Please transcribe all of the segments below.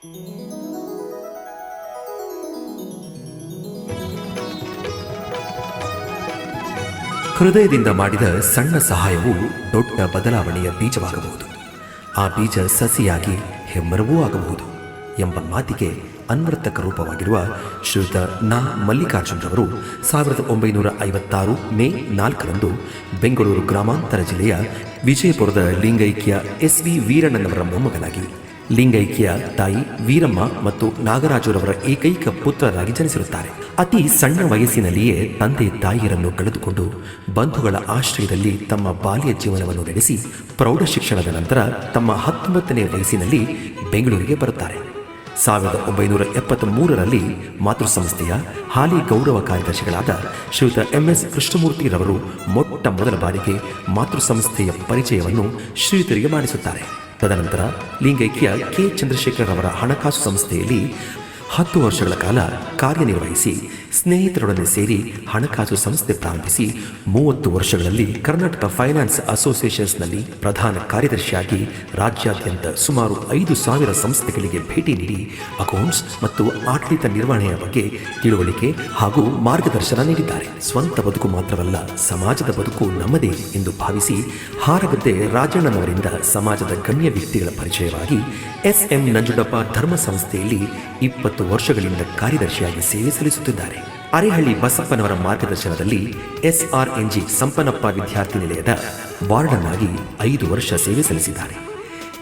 ಹೃದಯದಿಂದ ಮಾಡಿದ ಸಣ್ಣ ಸಹಾಯವು ದೊಡ್ಡ ಬದಲಾವಣೆಯ ಬೀಜವಾಗಬಹುದು. ಆ ಬೀಜ ಸಸಿಯಾಗಿ ಹೆಮ್ಮರವೂ ಆಗಬಹುದು ಎಂಬ ಮಾತಿಗೆ ಅನ್ವರ್ಥಕ ರೂಪವಾಗಿರುವ ಶ್ರೀಯುತ ನಾ. ಮಲ್ಲಿಕಾರ್ಜುನರವರು ಸಾವಿರದ ಒಂಬೈನೂರ ಐವತ್ತಾರು ಮೇ ನಾಲ್ಕರಂದು ಬೆಂಗಳೂರು ಗ್ರಾಮಾಂತರ ಜಿಲ್ಲೆಯ ವಿಜಯಪುರದ ಲಿಂಗೈಕ್ಯ ಎಸ್ ವಿ ವೀರಣ್ಣನವರ ಮೊಮ್ಮಗನಾಗಿ ಲಿಂಗೈಕ್ಯ ತಾಯಿ ವೀರಮ್ಮ ಮತ್ತು ನಾಗರಾಜುರವರ ಏಕೈಕ ಪುತ್ರರಾಗಿ ಜನಿಸಿರುತ್ತಾರೆ. ಅತಿ ಸಣ್ಣ ವಯಸ್ಸಿನಲ್ಲಿಯೇ ತಂದೆ ತಾಯಿಯರನ್ನು ಕಳೆದುಕೊಂಡು ಬಂಧುಗಳ ಆಶ್ರಯದಲ್ಲಿ ತಮ್ಮ ಬಾಲ್ಯ ಜೀವನವನ್ನು ನಡೆಸಿ ಪ್ರೌಢ ಶಿಕ್ಷಣದ ನಂತರ ತಮ್ಮ ಹತ್ತೊಂಬತ್ತನೇ ವಯಸ್ಸಿನಲ್ಲಿ ಬೆಂಗಳೂರಿಗೆ ಬರುತ್ತಾರೆ. ಸಾವಿರದ ಒಂಬೈನೂರ ಎಪ್ಪತ್ತ್ ಮೂರರಲ್ಲಿ ಮಾತೃಸಂಸ್ಥೆಯ ಹಾಲಿ ಗೌರವ ಕಾರ್ಯದರ್ಶಿಗಳಾದ ಶ್ರೀಯುತ ಎಂ ಎಸ್ ಕೃಷ್ಣಮೂರ್ತಿರವರು ಮೊಟ್ಟ ಮೊದಲ ಬಾರಿಗೆ ಮಾತೃಸಂಸ್ಥೆಯ ಪರಿಚಯವನ್ನು ಶ್ರೀಯುತರಿಗೆ ಮಾಡಿಸುತ್ತಾರೆ. ತದನಂತರ ಲಿಂಗೈಕ್ಯ ಕೆ. ಚಂದ್ರಶೇಖರ್ ಅವರ ಹಣಕಾಸು ಸಂಸ್ಥೆಯಲ್ಲಿ ಹತ್ತು ವರ್ಷಗಳ ಕಾಲ ಕಾರ್ಯನಿರ್ವಹಿಸಿ ಸ್ನೇಹಿತರೊಡನೆ ಸೇರಿ ಹಣಕಾಸು ಸಂಸ್ಥೆ ಪ್ರಾರಂಭಿಸಿ ಮೂವತ್ತು ವರ್ಷಗಳಲ್ಲಿ ಕರ್ನಾಟಕ ಫೈನಾನ್ಸ್ ಅಸೋಸಿಯೇಷನ್ಸ್ನಲ್ಲಿ ಪ್ರಧಾನ ಕಾರ್ಯದರ್ಶಿಯಾಗಿ ರಾಜ್ಯಾದ್ಯಂತ ಸುಮಾರು ಐದು ಸಾವಿರ ಸಂಸ್ಥೆಗಳಿಗೆ ಭೇಟಿ ನೀಡಿ ಅಕೌಂಟ್ಸ್ ಮತ್ತು ಆಡಳಿತ ನಿರ್ವಹಣೆಯ ಬಗ್ಗೆ ತಿಳುವಳಿಕೆ ಹಾಗೂ ಮಾರ್ಗದರ್ಶನ ನೀಡಿದ್ದಾರೆ. ಸ್ವಂತ ಬದುಕು ಮಾತ್ರವಲ್ಲ, ಸಮಾಜದ ಬದುಕು ನಮ್ಮದೇ ಎಂದು ಭಾವಿಸಿ ಹಾರಗದ್ದೆ ರಾಜಣ್ಣನವರಿಂದ ಸಮಾಜದ ಗಣ್ಯ ವ್ಯಕ್ತಿಗಳ ಪರಿಚಯವಾಗಿ ಎಸ್ ಎಂ ನಂಜುಡಪ್ಪ ಧರ್ಮ ಸಂಸ್ಥೆಯಲ್ಲಿ ಇಪ್ಪತ್ತು ವರ್ಷಗಳಿಂದ ಕಾರ್ಯದರ್ಶಿಯಾಗಿ ಸೇವೆ ಸಲ್ಲಿಸುತ್ತಿದ್ದಾರೆ. ಅರೆಹಳ್ಳಿ ಬಸಪ್ಪನವರ ಮಾರ್ಗದರ್ಶನದಲ್ಲಿ ಎಸ್ಆರ್ಎನ್ಜಿ ಸಂಪನಪ್ಪ ವಿದ್ಯಾರ್ಥಿ ನಿಲಯದ ವಾರ್ಡನ್ ಆಗಿ ಐದು ವರ್ಷ ಸೇವೆ ಸಲ್ಲಿಸಿದ್ದಾರೆ.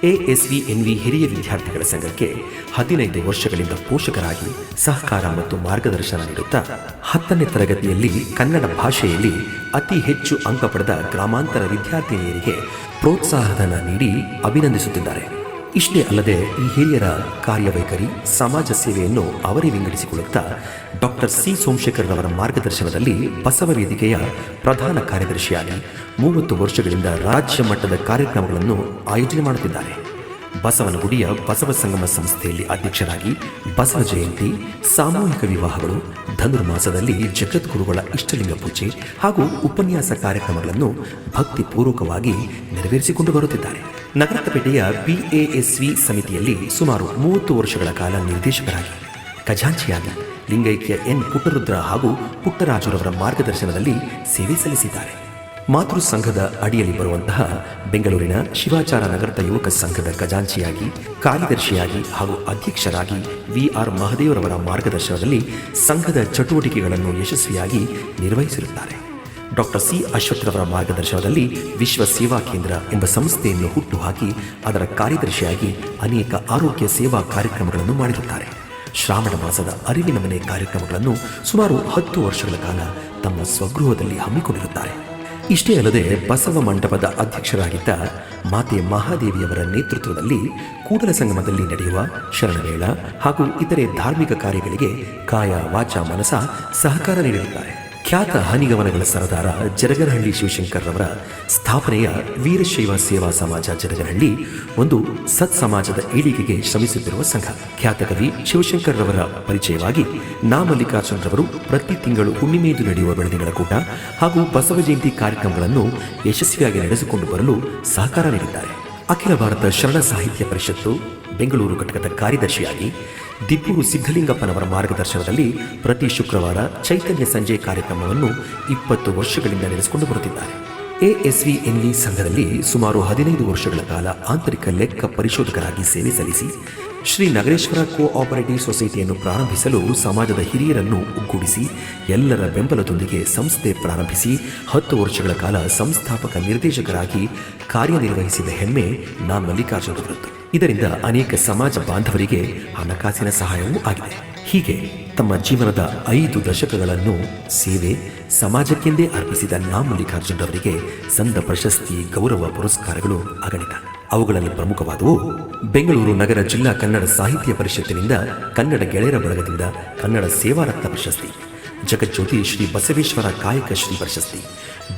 ಎಎಸ್ವಿ ಎನ್ವಿ ಹಿರಿಯ ವಿದ್ಯಾರ್ಥಿಗಳ ಸಂಘಕ್ಕೆ ಹದಿನೈದು ವರ್ಷಗಳಿಂದ ಪೋಷಕರಾಗಿ ಸಹಕಾರ ಮತ್ತು ಮಾರ್ಗದರ್ಶನ ನೀಡುತ್ತಾ ಹತ್ತನೇ ತರಗತಿಯಲ್ಲಿ ಕನ್ನಡ ಭಾಷೆಯಲ್ಲಿ ಅತಿ ಹೆಚ್ಚು ಅಂಕ ಪಡೆದ ಗ್ರಾಮಾಂತರ ವಿದ್ಯಾರ್ಥಿನಿಯರಿಗೆ ಪ್ರೋತ್ಸಾಹಧನ ನೀಡಿ ಅಭಿನಂದಿಸುತ್ತಿದ್ದಾರೆ. ಇಷ್ಟೇ ಅಲ್ಲದೆ ಈ ಹಿರಿಯರ ಕಾರ್ಯವೈಖರಿ, ಸಮಾಜ ಸೇವೆಯನ್ನು ಅವರೇ ವಿಂಗಡಿಸಿಕೊಳ್ಳುತ್ತಾ ಡಾಕ್ಟರ್ ಸಿ ಸೋಮಶೇಖರ್ ಅವರ ಮಾರ್ಗದರ್ಶನದಲ್ಲಿ ಬಸವ ವೇದಿಕೆಯ ಪ್ರಧಾನ ಕಾರ್ಯದರ್ಶಿಯಾಗಿ ಮೂವತ್ತು ವರ್ಷಗಳಿಂದ ರಾಜ್ಯ ಮಟ್ಟದ ಕಾರ್ಯಕ್ರಮಗಳನ್ನು ಆಯೋಜನೆ ಮಾಡುತ್ತಿದ್ದಾರೆ. ಬಸವನಗುಡಿಯ ಬಸವ ಸಂಗಮ ಸಂಸ್ಥೆಯಲ್ಲಿ ಅಧ್ಯಕ್ಷರಾಗಿ ಬಸವ ಜಯಂತಿ, ಸಾಮೂಹಿಕ ವಿವಾಹಗಳು, ಧನುರ್ಮಾಸದಲ್ಲಿ ಜಗದ್ಗುರುಗಳ ಇಷ್ಟಲಿಂಗ ಪೂಜೆ ಹಾಗೂ ಉಪನ್ಯಾಸ ಕಾರ್ಯಕ್ರಮಗಳನ್ನು ಭಕ್ತಿಪೂರ್ವಕವಾಗಿ ನೆರವೇರಿಸಿಕೊಂಡು ಬರುತ್ತಿದ್ದಾರೆ. ನಗರಪೇಟೆಯ ಬಿಎಎಸ್ವಿ ಸಮಿತಿಯಲ್ಲಿ ಸುಮಾರು ಮೂವತ್ತು ವರ್ಷಗಳ ಕಾಲ ನಿರ್ದೇಶಕರಾಗಿ, ಖಜಾಂಚಿಯಾಗಿ ಲಿಂಗೈಕ್ಯ ಎನ್ ಪುಟ್ಟರುದ್ರ ಹಾಗೂ ಪುಟ್ಟರಾಜುರವರ ಮಾರ್ಗದರ್ಶನದಲ್ಲಿ ಸೇವೆ ಸಲ್ಲಿಸಿದ್ದಾರೆ. ಮಾತೃ ಸಂಘದ ಅಡಿಯಲ್ಲಿ ಬರುವಂತಹ ಬೆಂಗಳೂರಿನ ಶಿವಾಚಾರ ನಗರದ ಯುವಕ ಸಂಘದ ಖಜಾಂಚಿಯಾಗಿ, ಕಾರ್ಯದರ್ಶಿಯಾಗಿ ಹಾಗೂ ಅಧ್ಯಕ್ಷರಾಗಿ ವಿ ಆರ್ ಮಹದೇವರವರ ಮಾರ್ಗದರ್ಶನದಲ್ಲಿ ಸಂಘದ ಚಟುವಟಿಕೆಗಳನ್ನು ಯಶಸ್ವಿಯಾಗಿ ನಿರ್ವಹಿಸಿರುತ್ತಾರೆ. ಡಾಕ್ಟರ್ ಸಿ ಅಶ್ವಥ್ರವರ ಮಾರ್ಗದರ್ಶನದಲ್ಲಿ ವಿಶ್ವ ಸೇವಾ ಕೇಂದ್ರ ಎಂಬ ಸಂಸ್ಥೆಯನ್ನು ಹುಟ್ಟುಹಾಕಿ ಅದರ ಕಾರ್ಯದರ್ಶಿಯಾಗಿ ಅನೇಕ ಆರೋಗ್ಯ ಸೇವಾ ಕಾರ್ಯಕ್ರಮಗಳನ್ನು ಮಾಡಿರುತ್ತಾರೆ. ಶ್ರಾವಣ ಮಾಸದ ಅರಿವಿನ ಮನೆ ಕಾರ್ಯಕ್ರಮಗಳನ್ನು ಸುಮಾರು ಹತ್ತು ವರ್ಷಗಳ ಕಾಲ ತಮ್ಮ ಸ್ವಗೃಹದಲ್ಲಿ ಹಮ್ಮಿಕೊಂಡಿರುತ್ತಾರೆ. ಇಷ್ಟೇ ಅಲ್ಲದೆ ಬಸವ ಮಂಟಪದ ಅಧ್ಯಕ್ಷರಾಗಿದ್ದ ಮಾತೆ ಮಹಾದೇವಿಯವರ ನೇತೃತ್ವದಲ್ಲಿ ಕೂಡಲ ಸಂಗಮದಲ್ಲಿ ನಡೆಯುವ ಶರಣವೇಳ ಹಾಗೂ ಇತರೆ ಧಾರ್ಮಿಕ ಕಾರ್ಯಗಳಿಗೆ ಕಾಯ ವಾಚ ಮನಸ ಸಹಕಾರ ನೀಡಿರುತ್ತಾರೆ. ಖ್ಯಾತ ಹನಿಗವನಗಳ ಸರದಾರ ಶಿವಶಂಕರ್ ರವರ ಸ್ಥಾಪನೆಯ ವೀರಶೈವ ಸೇವಾ ಸಮಾಜ ಜರಗರಹಳ್ಳಿ ಒಂದು ಸತ್ ಸಮಾಜದ ಏಳಿಗೆಗೆ ಶ್ರಮಿಸುತ್ತಿರುವ ಸಂಘ. ಖ್ಯಾತ ಕವಿ ಶಿವಶಂಕರ್ ರವರ ಪರಿಚಯವಾಗಿ ನಾ ಮಲ್ಲಿಕಾರ್ಜುನ್ ರವರು ಪ್ರತಿ ತಿಂಗಳು ಹುಣ್ಣಿಮೆಯದು ನಡೆಯುವ ಬೆಳದಿಂಗಳ ಕೂಟ ಹಾಗೂ ಬಸವ ಜಯಂತಿ ಕಾರ್ಯಕ್ರಮಗಳನ್ನು ಯಶಸ್ವಿಯಾಗಿ ನಡೆಸಿಕೊಂಡು ಬರಲು ಸಹಕಾರ ನೀಡಿದ್ದಾರೆ. ಅಖಿಲ ಭಾರತ ಶರಣ ಸಾಹಿತ್ಯ ಪರಿಷತ್ತು ಬೆಂಗಳೂರು ಘಟಕದ ಕಾರ್ಯದರ್ಶಿಯಾಗಿ ದಿಬ್ಬೂರು ಸಿದ್ಧಲಿಂಗಪ್ಪನವರ ಮಾರ್ಗದರ್ಶನದಲ್ಲಿ ಪ್ರತಿ ಶುಕ್ರವಾರ ಚೈತನ್ಯ ಸಂಜೆ ಕಾರ್ಯಕ್ರಮವನ್ನು ಇಪ್ಪತ್ತು ವರ್ಷಗಳಿಂದ ನಡೆಸಿಕೊಂಡು ಬರುತ್ತಿದ್ದಾರೆ. ಎಎಸ್ವಿ ಎನ್ವಿ ಸಂಘದಲ್ಲಿ ಸುಮಾರು ಹದಿನೈದು ವರ್ಷಗಳ ಕಾಲ ಆಂತರಿಕ ಲೆಕ್ಕ ಪರಿಶೋಧಕರಾಗಿ ಸೇವೆ ಸಲ್ಲಿಸಿ ಶ್ರೀ ನಗರೇಶ್ವರ ಕೋಆಪರೇಟಿವ್ ಸೊಸೈಟಿಯನ್ನು ಪ್ರಾರಂಭಿಸಲು ಸಮಾಜದ ಹಿರಿಯರನ್ನು ಒಗ್ಗೂಡಿಸಿ ಎಲ್ಲರ ಬೆಂಬಲದೊಂದಿಗೆ ಸಂಸ್ಥೆ ಪ್ರಾರಂಭಿಸಿ ಹತ್ತು ವರ್ಷಗಳ ಕಾಲ ಸಂಸ್ಥಾಪಕ ನಿರ್ದೇಶಕರಾಗಿ ಕಾರ್ಯನಿರ್ವಹಿಸಿದ ಹೆಮ್ಮೆ ನಾನು ನಾ ಮಲ್ಲಿಕಾರ್ಜುನರದ್ದು. ಇದರಿಂದ ಅನೇಕ ಸಮಾಜ ಬಾಂಧವರಿಗೆ ಹಣಕಾಸಿನ ಸಹಾಯವೂ ಆಗಿದೆ. ಹೀಗೆ ತಮ್ಮ ಜೀವನದ ಐದು ದಶಕಗಳನ್ನು ಸೇವೆ, ಸಮಾಜಕ್ಕೆಂದೇ ಅರ್ಪಿಸಿದ ನಾ ಮಲ್ಲಿಕಾರ್ಜುನರವರಿಗೆ ಸಂದ ಪ್ರಶಸ್ತಿ, ಗೌರವ ಪುರಸ್ಕಾರಗಳು ಅಗಣಿತ. ಅವುಗಳಲ್ಲಿ ಪ್ರಮುಖವಾದವು ಬೆಂಗಳೂರು ನಗರ ಜಿಲ್ಲಾ ಕನ್ನಡ ಸಾಹಿತ್ಯ ಪರಿಷತ್ತಿನಿಂದ ಕನ್ನಡ ಗೆಳೆಯರ ಬಳಗದಿಂದ ಕನ್ನಡ ಸೇವಾರತ್ನ ಪ್ರಶಸ್ತಿ, ಜಗಜ್ಯೋತಿ ಶ್ರೀ ಬಸವೇಶ್ವರ ಕಾಯಕ ಶ್ರೀ ಪ್ರಶಸ್ತಿ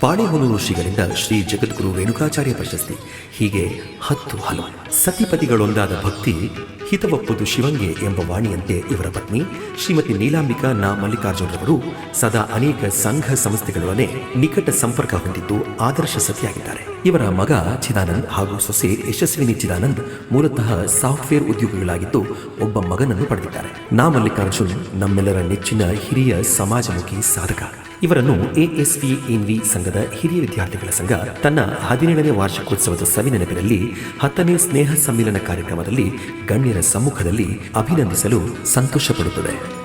ಬಾಳೆಹೊನ್ನೂರು ಶ್ರೀಗಳಿಂದ ಶ್ರೀ ಜಗದ್ಗುರು ರೇಣುಕಾಚಾರ್ಯ ಪ್ರಶಸ್ತಿ. ಹೀಗೆ ಹತ್ತು ಹಲವು ಸತಿಪತಿಗಳೊಂದಾದ ಭಕ್ತಿ, ಹಿತವಪ್ಪುದು ಶಿವಂಗೆ ಎಂಬ ವಾಣಿಯಂತೆ ಇವರ ಪತ್ನಿ, ಶ್ರೀಮತಿ ನೀಲಾಂಬಿಕಾ ನಾ ಮಲ್ಲಿಕಾರ್ಜುನರವರು ಸದಾ ಅನೇಕ ಸಂಘ ಸಂಸ್ಥೆಗಳೊಡನೆ ನಿಕಟ ಸಂಪರ್ಕ ಹೊಂದಿದ್ದು ಆದರ್ಶ ಸತಿಯಾಗಿದ್ದಾರೆ. ಇವರ ಮಗ ಚಿದಾನಂದ್ ಹಾಗೂ ಸೊಸೆ ಯಶಸ್ವಿನಿ ಚಿದಾನಂದ್ ಮೂಲತಃ ಸಾಫ್ಟ್ವೇರ್ ಉದ್ಯೋಗಿಗಳಾಗಿದ್ದು ಒಬ್ಬ ಮಗನನ್ನು ಪಡೆದಿದ್ದಾರೆ. ನಾ ಮಲ್ಲಿಕಾರ್ಜುನ್ ನಮ್ಮೆಲ್ಲರ ನೆಚ್ಚಿನ ಹಿರಿಯ ಸಮಾಜಮುಖಿ ಸಾಧಕ. ಇವರನ್ನು ಎಎಸ್ಪಿ ಎನ್ವಿ ಸಂಘದ ಹಿರಿಯ ವಿದ್ಯಾರ್ಥಿಗಳ ಸಂಘ ತನ್ನ ಹದಿನೇಳನೇ ವಾರ್ಷಿಕೋತ್ಸವದ ಸವಿನೆನಪಿನಲ್ಲಿ ಹತ್ತನೇ ಸ್ನೇಹ ಸಮ್ಮಿಲನ ಕಾರ್ಯಕ್ರಮದಲ್ಲಿ ಗಣ್ಯರ ಸಮ್ಮುಖದಲ್ಲಿ ಅಭಿನಂದಿಸಲು ಸಂತೋಷಪಡುತ್ತದೆ.